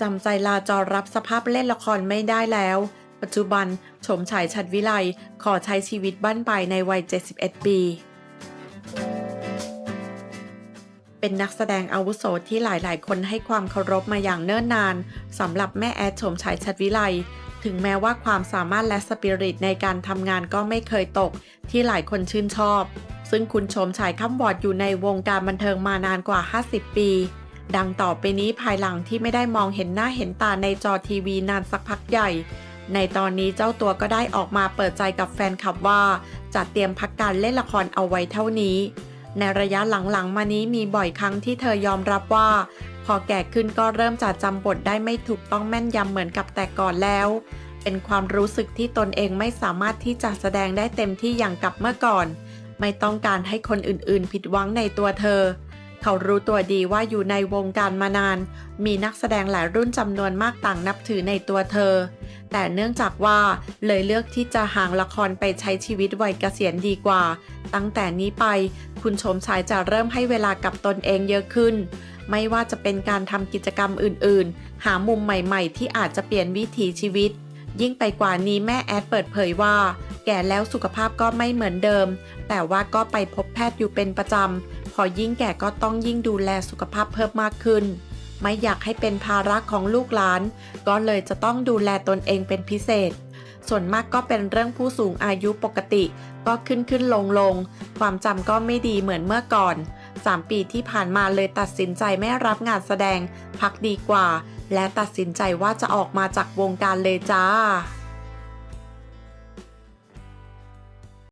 จำใจลาจอรับสภาพเล่นละครไม่ได้แล้ว ปัจจุบันชมฉายชัดวิไลขอใช้ชีวิตบ้านปลายในวัย 71 ปี เป็นนักแสดงอาวุโสที่หลายๆ คนให้ความเคารพมาอย่างเนิ่นนานสำหรับแม่แอดชมฉายชัดวิไลถึงแม้ว่าความสามารถและสปิริตในการทำงานก็ไม่เคยตกที่หลายคนชื่นชอบ ซึ่งคุณชมฉายข้ามวอดอยู่ในวงการบันเทิงมานานกว่า 50 ปี ดังต่อไปนี้ภายหลังที่ไม่ได้มองเห็นหน้าเห็นตาในจอทีวีนานสักพักใหญ่ ในตอนนี้เจ้าตัวก็ได้ออกมาเปิดใจกับแฟนคลับว่า จะเตรียมพักการเล่นละครเอาไว้เท่านี้ ในระยะหลังๆ มานี้มีบ่อยครั้งที่เธอยอมรับว่า พอแก่ขึ้นก็เริ่มจะจำบทได้ไม่ถูกต้องแม่นยำเหมือนกับแต่ก่อนแล้วเป็นความรู้สึกที่ตนเองไม่สามารถที่จะแสดงได้เต็มที่อย่างกับเมื่อก่อน ไม่ต้องการให้คนอื่นๆ ผิดหวังในตัวเธอ เขารู้ตัวดีว่าอยู่ในวงการมานาน มีนักแสดงหลายรุ่นจำนวนมากต่างนับถือในตัวเธอ แต่เนื่องจากว่าเลยเลือกที่จะห่างละครไปใช้ชีวิตวัยเกษียณดีกว่า ตั้งแต่นี้ไปคุณชมชายจะเริ่มให้เวลากับตนเองเยอะขึ้นไม่ว่าจะเป็นการทำกิจกรรมอื่นๆ หามุมใหม่ๆ ที่อาจจะเปลี่ยนวิถีชีวิต ยิ่งไปกว่านี้แม่แอดเปิดเผยว่า แก่แล้วสุขภาพก็ไม่เหมือนเดิม แต่ว่าก็ไปพบแพทย์อยู่เป็นประจำ พอยิ่งแก่ก็ต้องยิ่งดูแลสุขภาพเพิ่มมากขึ้น ไม่อยากให้เป็นภาระของลูกหลาน ก็เลยจะต้องดูแลตนเองเป็นพิเศษ ส่วนมากก็เป็นเรื่องผู้สูงอายุปกติ ก็ขึ้นขึ้นลงลง ความจำก็ไม่ดีเหมือนเมื่อก่อน 3 ปีที่ผ่านมาเลยตัดสินใจไม่รับงานแสดง พักดีกว่า และตัดสินใจว่าจะออกมาจากวงการเลยจ้า